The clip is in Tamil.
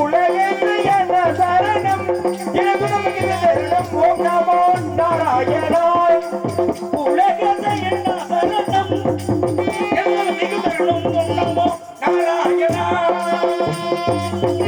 உலகத்து என்ன சரணம். எனக்கு நமக்கு